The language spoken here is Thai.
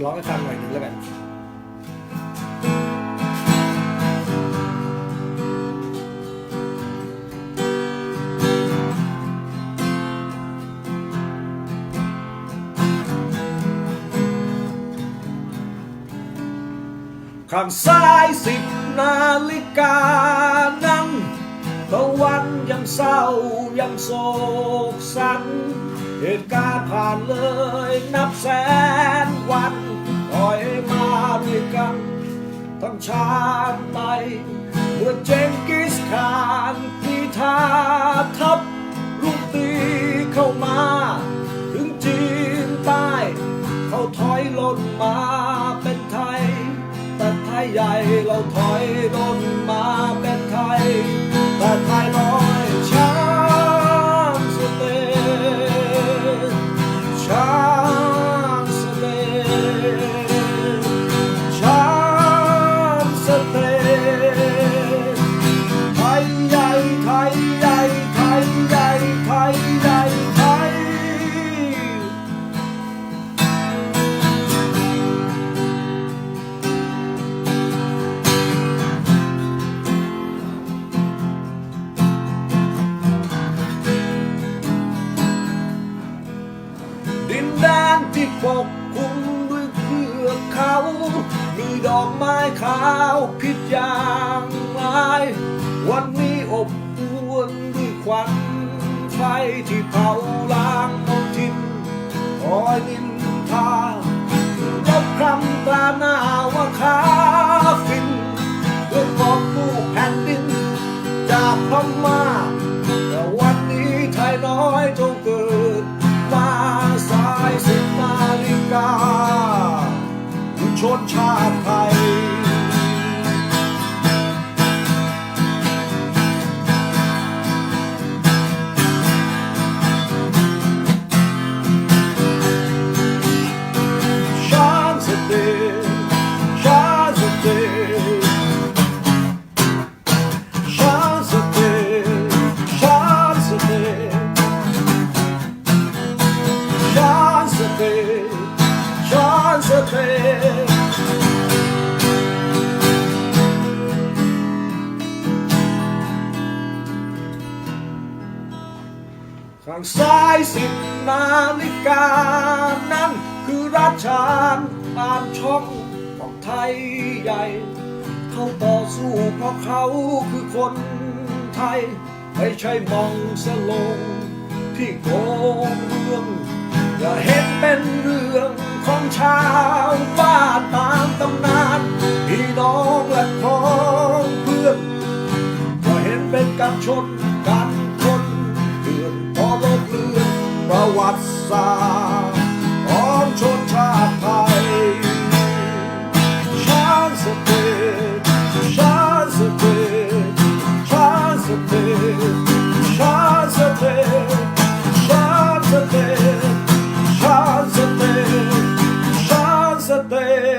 จะร้องให้ฟังหน่อยหนึ่งแล้วกันข้างซ้ายสิบนาฬิกานั้นตะวันยังเศร้ายังโศกสัน เหตุการณ์ผ่านเลยนับแสนวันปล่อยมาด้วยกัน ทั้งชาติไทยเมื่อเจงกิสขานพิธาทัพลูกตีเข้ามา ถึงจีนใต้เขาถอยล่นมาเป็นไทย แต่ไทยใหญ่เราถอยล่นมาเป็นไทย แต่ไทยน้อย ปกคลุมด้วยเทือกเขา มีดอกไม้ขาวพิษยางไม้วันนี้อบอวนด้วยควันไฟที่เผาล้างมลทินคอยนินทาลบคำตราหน้าว่าคาาติไทย ข้างซ้ายสิบนาฬิกานั้น คือราชานตามช่องของไทยใหญ่ เขาต่อสู้เพราะเขาคือคนไทย ไม่ใช่มองสลงที่โกงเรื่องอย่าเห็นเป็นเรื่องของชาวบ้านตามตำนานพี่น้องและพ้องเพื่อนก็เห็นเป็นการชน ประวัติศาสตร์ของชนชาติไทย ช้างสเปดช้างสเปดช้างสเปดช้างสเปดช้างสเปดช้างสเปดช้างสเปด